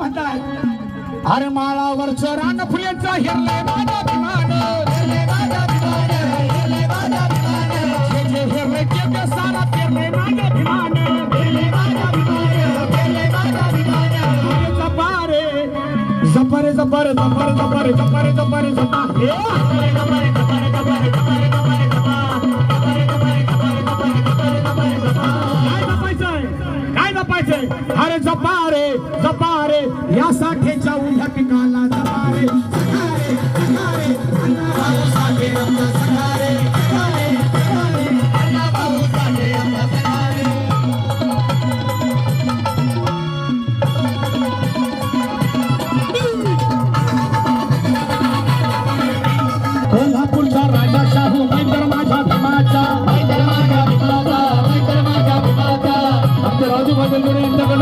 म्हणताय अरे माळावरच रान फुलेचा हिरले माझा विमान हिरले माझा विमान हिरले माझा विमान हिरले हिरले ते सारा फिरले माझा विमान हिरले माझा विमान हिरले माझा विमान जपारे जपारे जपारे जपारे जपारे जपारे जपारे जपारे जपारे जपारे जपारे जपारे जपारे जपारे जपारे जपारे जपारे जपारे जपारे काय जपायचंय काय जपायचंय अरे जपा रे जपा अंधारे या साठेच्या उभ्या पिकाला जमारे सखारे सखारे अंधारे साठे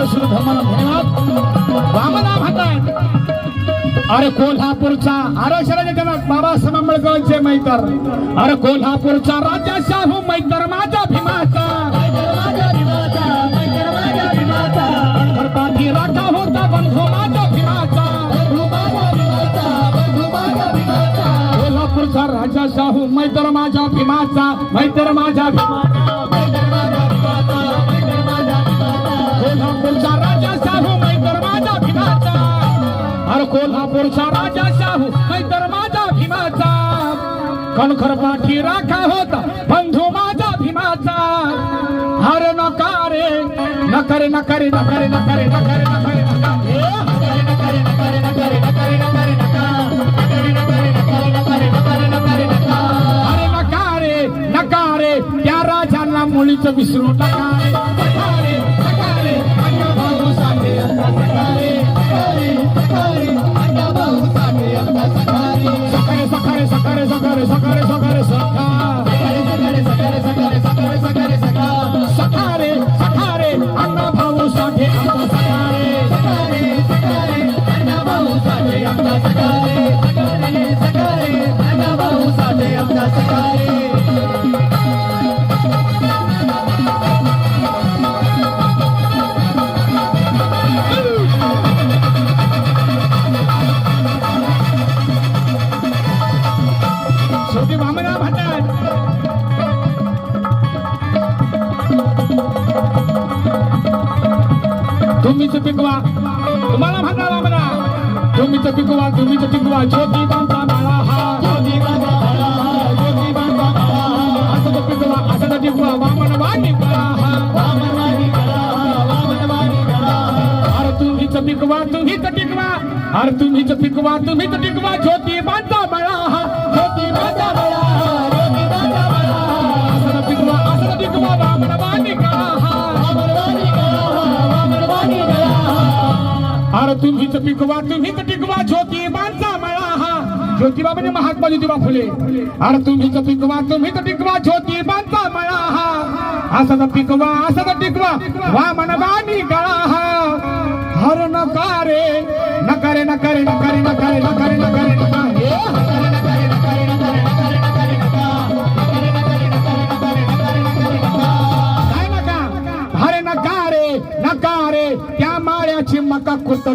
अश्रुधमन धन्यवाद वामना म्हणतात अरे कोल्हापूरचा आरक्षणाचे जनक बाबासाहेब आंबेडकरांचे मैत्र अरे कोल्हापूरचा राजा शाहू मैतर माझा भीमाचा राजा होता बंधू माझा भीमाचा कोल्हापूरचा राजा शाहू मैतर माझ्या भीमाचा मैतर माझ्या भीमाचा कोल्हापूरचा राजा शाहू नाहीतर माझा भीमाचा कणखर पाठी राखा होता बंधू माझा भीमाचा हर नकारे नकारे नकारे नकारे नकारे नकारे नकारे नकारे नकारे नकारे नकारे नकारे नकारे नकारे तुम्हीच पिकवा. तुम्हाला म्हणाला म्हणा तुम्हीच पिकवा तुम्हीच पिकवा. छोटी बांधा टिकवा वामनवाणी करा अरे तुम्हीच पिकवा तुम्हीच टिकवा अरे तुम्हीच पिकवा तुम्हीच टिकवा छोटी बांधा बाळ तुम्हीच पिकवा तुम्हीच टिकवा ज्योती माणसा मळा हा ज्योतिबा म्हणजे महात्मा ज्योतिबा फुले अरे तुम्हीच पिकवा तुम्हीच टिकवा ज्योती माणसा मळा हा असं पिकवा असं टिकवा. वा मनवानी गळा. हा हर नकारे नकारे नकारे नकारे नकारे नकारे नकारे. cuesta